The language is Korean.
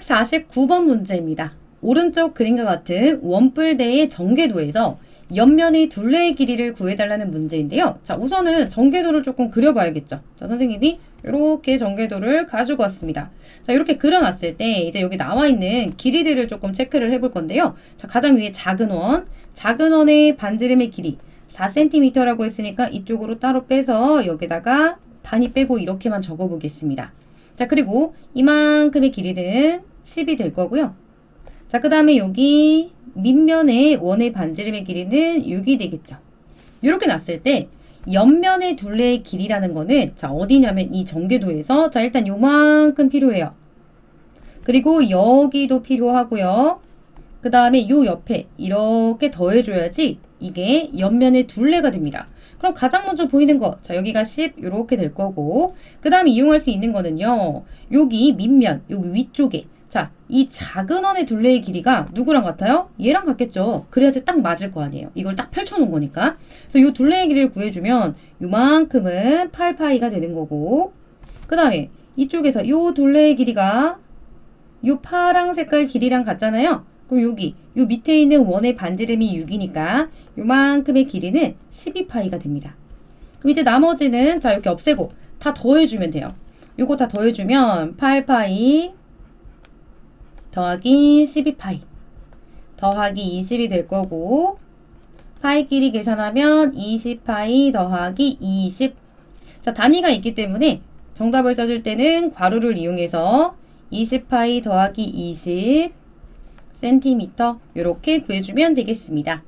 149번 문제입니다. 오른쪽 그림과 같은 원뿔대의 정계도에서 옆면의 둘레의 길이를 구해달라는 문제인데요. 자, 우선은 정계도를 조금 그려봐야겠죠. 자, 선생님이 이렇게 정계도를 가지고 왔습니다. 자, 이렇게 그려놨을 때 이제 여기 나와 있는 길이들을 조금 체크를 해볼 건데요. 자, 가장 위에 작은 원, 작은 원의 반지름의 길이 4cm라고 했으니까 이쪽으로 따로 빼서 여기다가 단위 빼고 이렇게만 적어보겠습니다. 자, 그리고 이만큼의 길이는 10이 될 거고요. 자, 그 다음에 여기 밑면의 원의 반지름의 길이는 6이 되겠죠. 이렇게 놨을 때 옆면의 둘레의 길이라는 거는 자, 어디냐면 이 전개도에서 자, 일단 요만큼 필요해요. 그리고 여기도 필요하고요. 그 다음에 요 옆에 이렇게 더해줘야지 이게 옆면의 둘레가 됩니다. 그럼 가장 먼저 보이는 거, 자, 여기가 10, 이렇게 될 거고, 그 다음에 이용할 수 있는 거는요, 여기 밑면, 여기 위쪽에, 자, 이 작은 원의 둘레의 길이가 누구랑 같아요? 얘랑 같겠죠. 그래야지 딱 맞을 거 아니에요. 이걸 딱 펼쳐놓은 거니까. 그래서 이 둘레의 길이를 구해주면, 요만큼은 8파이가 되는 거고, 그 다음에 이쪽에서 요 둘레의 길이가 요 파랑 색깔 길이랑 같잖아요. 그럼 여기 요 밑에 있는 원의 반지름이 6이니까 요만큼의 길이는 12파이가 됩니다. 그럼 이제 나머지는 자 이렇게 없애고 다 더해주면 돼요. 요거 다 더해주면 8파이 더하기 12파이 더하기 20이 될 거고 파이끼리 계산하면 20파이 더하기 20 자, 단위가 있기 때문에 정답을 써줄 때는 괄호를 이용해서 20파이 더하기 20 센티미터 이렇게 구해주면 되겠습니다.